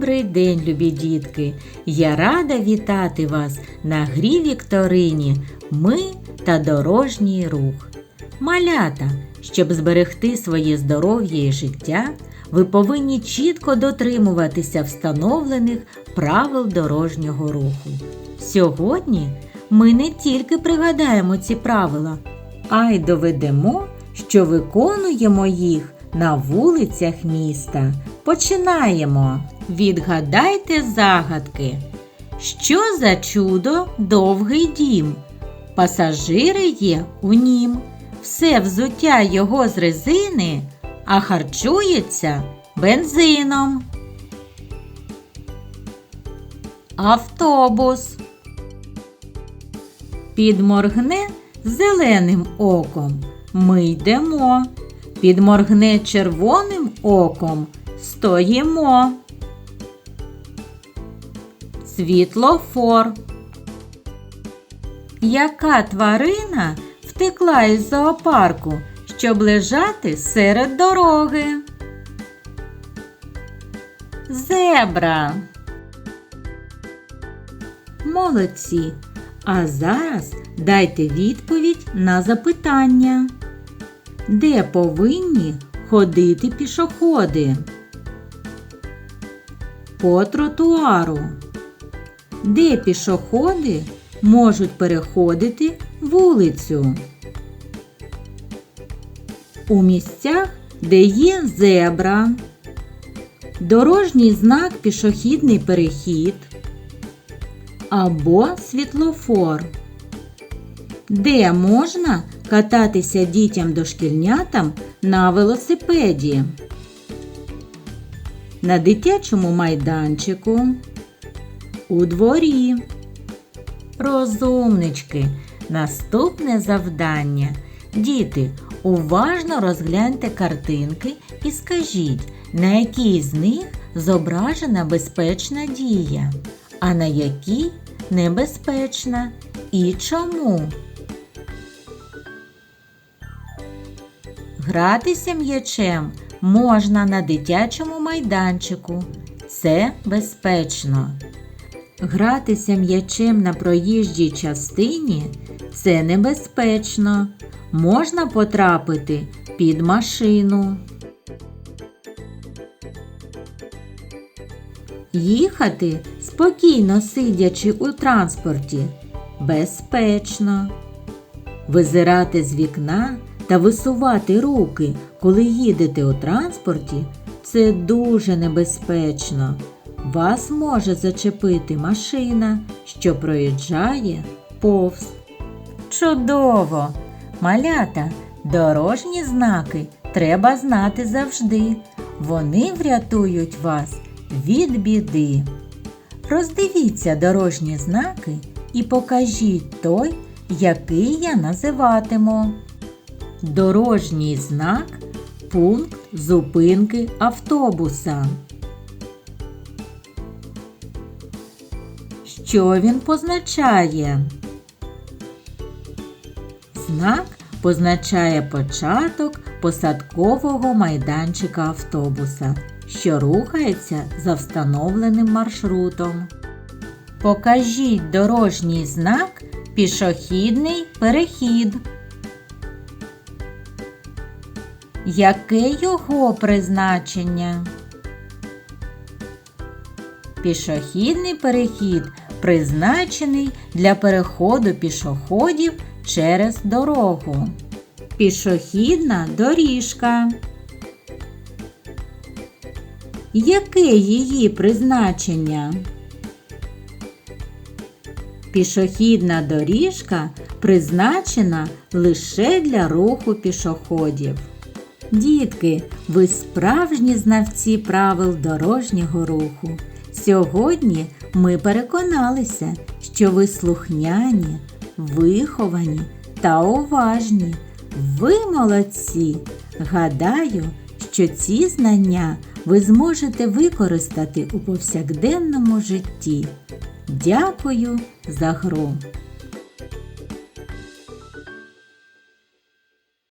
Добрий день, любі дітки! Я рада вітати вас на грі Вікторині Ми та дорожній рух. Малята, щоб зберегти своє здоров'я і життя, ви повинні чітко дотримуватися встановлених правил дорожнього руху. Сьогодні ми не тільки пригадаємо ці правила, а й доведемо, що виконуємо їх на вулицях міста. Починаємо. Відгадайте загадки. Що за чудо довгий дім? Пасажири є у нім. Все взуття його з резини, а харчується бензином. Автобус. Підморгне зеленим оком. Ми йдемо. Підморгне червоним оком. Стоїмо. Світлофор. Яка тварина втекла із зоопарку, щоб лежати серед дороги? Зебра. Молодці. А зараз дайте відповідь на запитання. Де повинні ходити пішоходи? По тротуару. Де пішоходи можуть переходити вулицю? У місцях, де є зебра, дорожній знак пішохідний перехід або світлофор. Де можна кататися дітям-дошкільнятам на велосипеді? На дитячому майданчику, у дворі. Розумнички. Наступне завдання. Діти, уважно розгляньте картинки і скажіть, на якій з них зображена безпечна дія, а на якій небезпечна і чому. Гратися м'ячем можна на дитячому майданчику. Це безпечно. Гратися м'ячем на проїжджій частині це небезпечно. Можна потрапити під машину. Їхати спокійно сидячи у транспорті безпечно. Визирати з вікна та висувати руки, коли їдете у транспорті, це дуже небезпечно. Вас може зачепити машина, що проїжджає повз. Чудово! Малята, дорожні знаки треба знати завжди. Вони врятують вас від біди. Роздивіться дорожні знаки і покажіть той, який я називатиму. Дорожній знак пункт зупинки автобуса. Що він позначає? Знак позначає початок посадкового майданчика автобуса, що рухається за встановленим маршрутом. Покажіть дорожній знак пішохідний перехід. Яке його призначення? Пішохідний перехід призначений для переходу пішоходів через дорогу. Пішохідна доріжка. Яке її призначення? Пішохідна доріжка призначена лише для руху пішоходів. Дітки, ви справжні знавці правил дорожнього руху. Сьогодні ми переконалися, що ви слухняні, виховані та уважні. Ви молодці! Гадаю, що ці знання ви зможете використати у повсякденному житті. Дякую за гру!